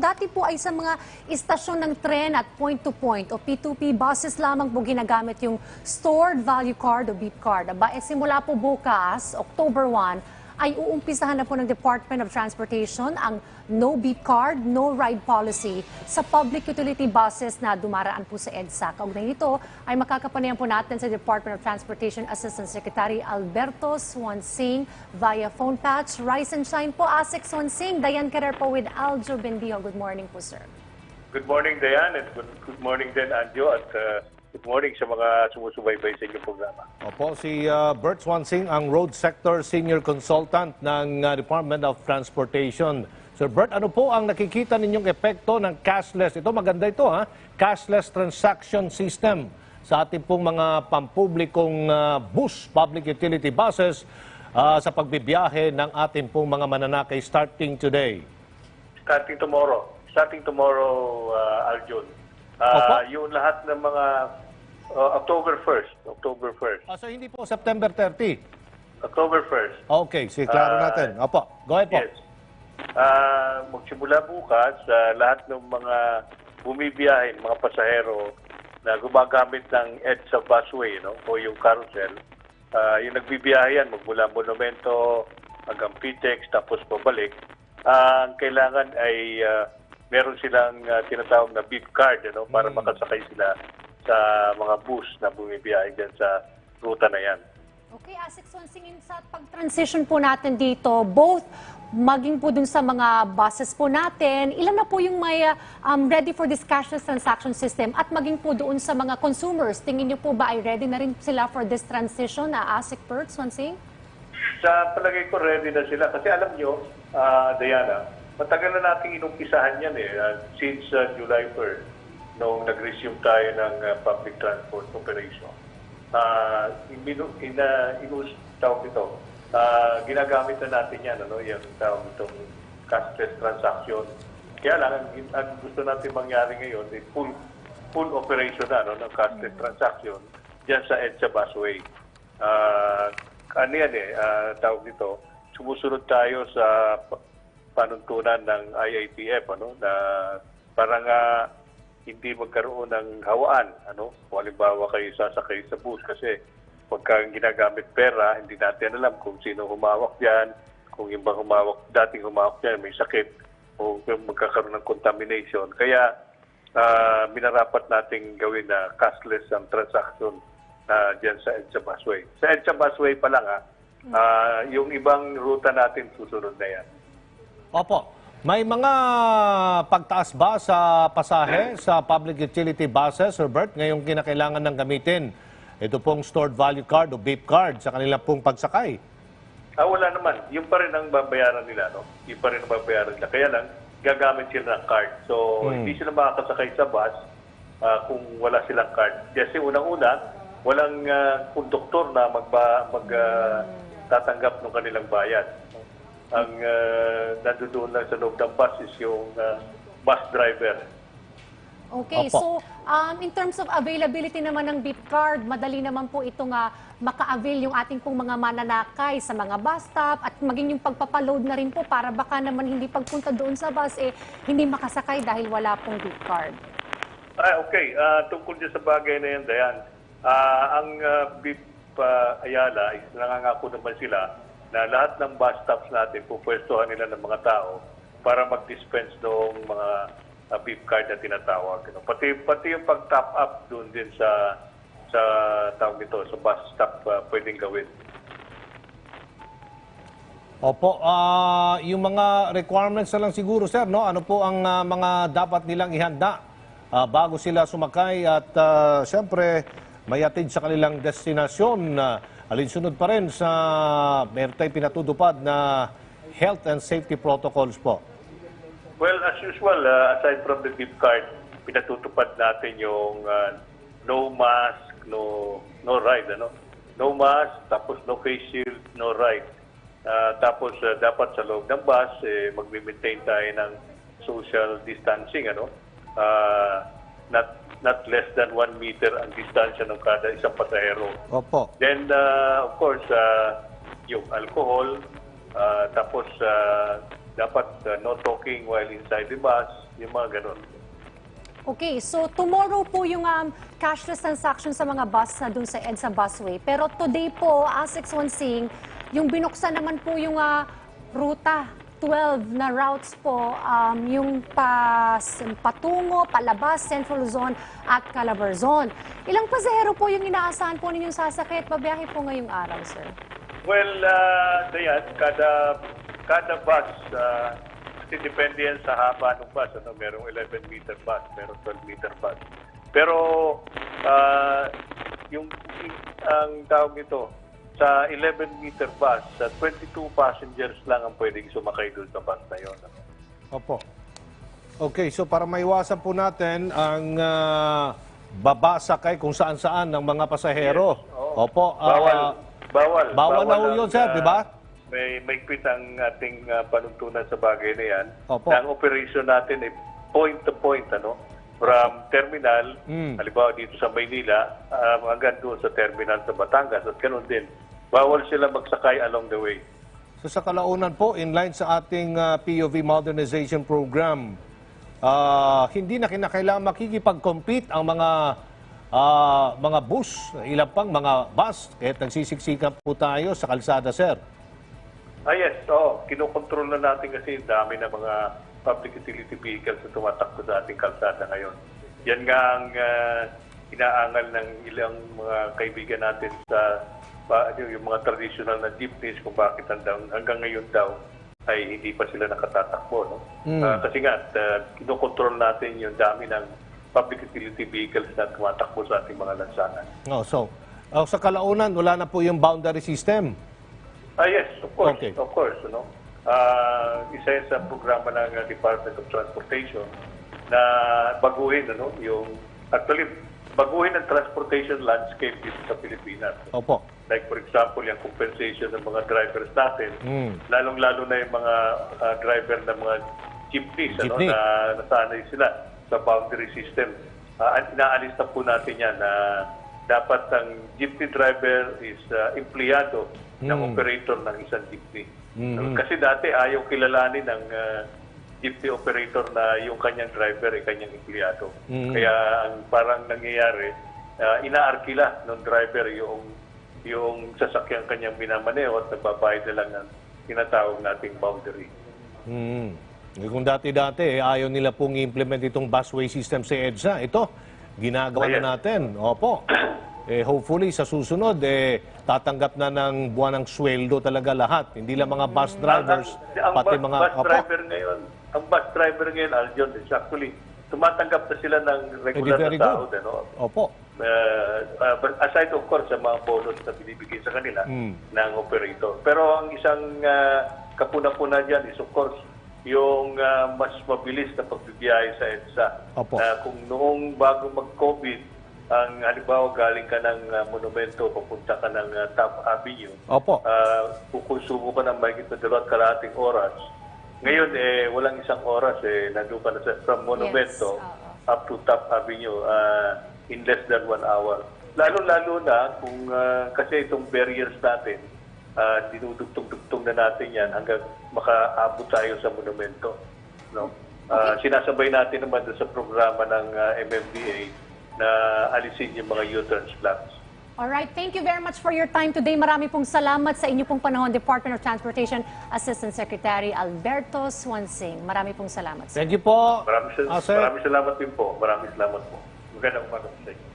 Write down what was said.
Dati po ay sa mga istasyon ng tren at point-to-point o P2P buses lamang po ginagamit yung Stored Value Card o BEEP Card. Aba, eh, simula po bukas, October 1, ay uumpisahan na po ng Department of Transportation ang No Beep Card, No Ride Policy sa public utility buses na dumaraan po sa EDSA. Kaugnay nito ay makakapanayan po natin sa Department of Transportation Assistant Secretary Alberto Swansing via phone patch. Rise and shine po, Asik Swansing. Dayan Carrer po with Aljo Bendijo. Good morning po, sir. Good morning, Dayan, and good, good morning din, Anjo, at uh, good morning sa mga sumusubaybay sa inyong programa. Opo, si uh, Bert Swansing, ang Road Sector Senior Consultant ng uh, Department of Transportation. Sir Bert, ano po ang nakikita ninyong epekto ng cashless? Ito maganda ito ha, cashless transaction system sa ating pong mga pampublikong uh, bus, public utility buses uh, sa pagbibiyahe ng ating pong mga mananakay starting today. Starting tomorrow, starting tomorrow, uh, Aljun, Opo. uh, yung lahat ng mga uh, October 1st, October 1st, Ah, so hindi po September 30. October 1st, Okay, si klaro Ah, natin. Opo, go ahead po. Yes. Ah, magsimula bukas sa lahat ng mga bumibiyahin, mga pasahero na gumagamit ng EDSA busway no, o yung carousel, ah, yung nagbibiyahe yan magmula Monumento hanggang PTEX tapos pabalik, ah, ang kailangan ay ah, meron silang ah, tinatawag na beep card ano, para makasakay sila sa mga bus na bumibiyahe dyan sa ruta na yan. Okay, Asik Swansing, sa pag-transition po natin dito, both maging po dun sa mga buses po natin, ilan na po yung may uh, um, ready for this cashless transaction system at maging po doon sa mga consumers, tingin niyo po ba ay ready na rin sila for this transition na Asik Bert Swansing? Sa palagay ko, ready na sila. Kasi alam nyo, ah, Diana, matagal na nating inumpisahan yan eh. ah, since ah, July 1st, nung nag-resume tayo ng ah, public transport operation. Uh, inu, ina, inus, tawag ito, ah, ginagamit na natin yan, ano, yung tawag itong cashless transaction. Kaya lang, ang, ang gusto natin mangyari ngayon, eh, full, full operation na no, ng cashless transaction dyan sa EDSA busway. Ah, ano yan eh, ah, tawag dito, sumusunod tayo sa pa- panuntunan ng IITF, ano, na parang ah, hindi magkaroon ng hawaan, ano, kung halimbawa kayo sasakay sa bus kasi pagka ginagamit pera, hindi natin alam kung sino humawak diyan, kung yung bang humawak, dating humawak diyan may sakit o magkakaroon ng contamination. Kaya ah, minarapat nating gawin na cashless ang transaction na diyan sa EDSA Busway. Sa EDSA Busway pa lang ah, ah, yung ibang ruta natin susunod na yan. Opo. May mga pagtaas ba sa pasahe sa public utility buses, Sir Bert, ngayong kinakailangan ng gamitin? Ito pong stored value card o beep card sa kanilang pong pagsakay. Ah, wala naman. Yung pa rin ang babayaran nila, no? Yung pa rin ang babayaran nila. Kaya lang, gagamit sila ng card. So, hindi sila makakasakay sa bus ah, kung wala silang card. Kasi unang-una, walang uh, konduktor na magba, mag, ah, tatanggap ng kanilang bayad. Ang uh, nandoon lang sa loob ng bus is yung ah, bus driver. Okay, Opo. so um, in terms of availability naman ng beep card, madali naman po ito nga maka-avail yung ating pong mga mananakay sa mga bus stop at maging yung pagpapaload na rin po para baka naman hindi pagpunta doon sa bus eh hindi makasakay dahil wala pong beep card. Ah, okay. Ah, tungkol dyan sa bagay na yan, Dayan, ah, ang uh, BIP ah, Ayala, is nangangako naman sila na lahat ng bus stops natin, pupwestuhan nila ng mga tao para mag-dispense ng mga uh, BIP card na tinatawag. Ano. Pati, pati yung pag-top up doon din sa sa tawag nito, sa bus stop ah, pwedeng gawin. Opo, ah, yung mga requirements na lang siguro, sir, no? Ano po ang ah, mga dapat nilang ihanda ah, bago sila sumakay at uh, siyempre may atid sa kanilang destinasyon. Uh, alinsunod pa rin sa meron tayong pinatutupad na health and safety protocols po. Well, as usual, uh, aside from the gift card, pinatutupad natin yung uh, no mask, no no ride, ano? No mask, tapos no face shield, no ride. Uh, tapos uh, dapat sa loob ng bus, eh, magme-maintain tayo ng social distancing, ano? Uh, not not less than one meter ang distansya ng kada isang pasahero. Opo. Then, uh, of course, uh, yung alcohol, uh, tapos uh, dapat uh, no talking while inside the bus, Yung mga ganun. Okay, so tomorrow po yung um, cashless transaction sa mga bus na dun sa EDSA busway. Pero today po, ASIC Swansing, yung binuksan naman po yung ah, ruta 12 na routes po, um, yung pa, patungo, palabas, Central Luzon at Calabarzon. Ilang pasahero po yung inaasahan po ninyong sasakit? Babiyahe po ngayong araw, sir. Well, uh, Dayan, kada, kada bus, uh, depende yan sa haba ng bus. Ano? Merong 11 meter bus, merong 12 meter bus. Pero, uh, yung, ang tawag ito, sa 11 meter bus, sa 22 passengers lang ang pwedeng sumakay doon sa bus na yun. Opo. Okay, so para maiwasan po natin ang ah, babasakay kung saan-saan ng mga pasahero. Oo. Opo. ah, Bawal. Bawal. bawal na ho ang, yun, sir, ah, di ba? May, may quit ang ating ah, panuntunan sa bagay na yan. Opo. Na ang operation natin ay point to point, ano? From terminal, Mm. halimbawa dito sa Maynila, um, hanggang doon sa terminal sa Batangas at ganun din. Bawal sila magsakay along the way. So sa kalaunan po, in line sa ating ah, POV modernization program, ah, hindi na kinakailangan makikipag-compete ang mga ah, mga bus, ilang pang mga bus, kahit nagsisiksikan po tayo sa kalsada, sir. Ah yes, oo. Kinokontrol na natin kasi dami ng mga public utility vehicles na tumatakbo sa ating kalsada ngayon. Yan nga ang ah, inaangal ng ilang mga kaibigan natin sa pa, ano, yung mga traditional na jeepneys kung bakit hanggang, hanggang ngayon daw ay hindi pa sila nakatatakbo. No? Ah, kasi nga, uh, kinokontrol natin yung dami ng public utility vehicles na tumatakbo sa ating mga lansangan. Oh, so, oh, sa kalaunan, wala na po yung boundary system. Ah, yes, of course. Okay. Of course, ano. Ah, isa sa programa ng uh, Department of Transportation na baguhin ano, yung actually baguhin ang transportation landscape dito sa Pilipinas. Opo. Like for example, yung compensation ng mga drivers natin, Mm. lalong-lalo na yung mga ah, driver ng mga jeepneys, ano, Jeepney. na nasanay sila sa boundary system. At inaalis na po natin yan na dapat ang jeepney driver is ah, empleyado ng Mm. operator ng isang jeepney. Mm. Kasi dati ayaw kilalanin ng ah, jeepney operator na yung kanyang driver ay kanyang empleyado. Mm. Kaya ang parang nangyayari, ah, inaarkila ng driver yung yung sasakyan kanyang minamaneho at nagbabayad na lang ng tinatawag nating boundary. Mm. Eh, Kung dati-dati, eh, ayaw nila pong i-implement itong busway system sa EDSA. Ito, ginagawa Ayan. na natin. Opo. Eh, hopefully, sa susunod, eh, tatanggap na ng buwan ng sweldo talaga lahat. Hindi lang mga bus drivers, ang, ang pati bus, mga... bus Opo. driver ngayon, ang bus driver ngayon, Aljon, is actually, tumatanggap na sila ng regular na sahod. Ano? Opo. Uh, uh, but aside of course sa mga bonus na binibigay sa kanila Mm. ng operator. Pero ang isang uh, kapuna-puna dyan is of course yung uh, mas mabilis na pagbibiyahe sa EDSA. Opo. Uh, kung noong bago mag-COVID, ang halimbawa galing ka ng uh, monumento, papunta ka ng uh, Top Avenue, Opo. uh, kukonsumo ka ng mahigit na dalawat kalahating oras. Ngayon, eh, walang isang oras. Eh, nandun ka na sa, from Monumento Yes, oo. up to Top Avenue uh, in less than one hour. Lalo-lalo na kung uh, kasi itong barriers natin, uh, dinudugtong-dugtong na natin yan hanggang makaabot tayo sa monumento. No? Uh, Sinasabay natin naman sa programa ng uh, MMDA na alisin yung mga U-turn slabs. Alright, thank you very much for your time today. Marami pong salamat sa inyo pong panahon, Department of Transportation Assistant Secretary Alberto Swansing. Marami pong salamat. sir. Thank you po. Maraming, sal- Ah, maraming salamat din po. Maraming salamat po. Magandang umaga po sa inyo.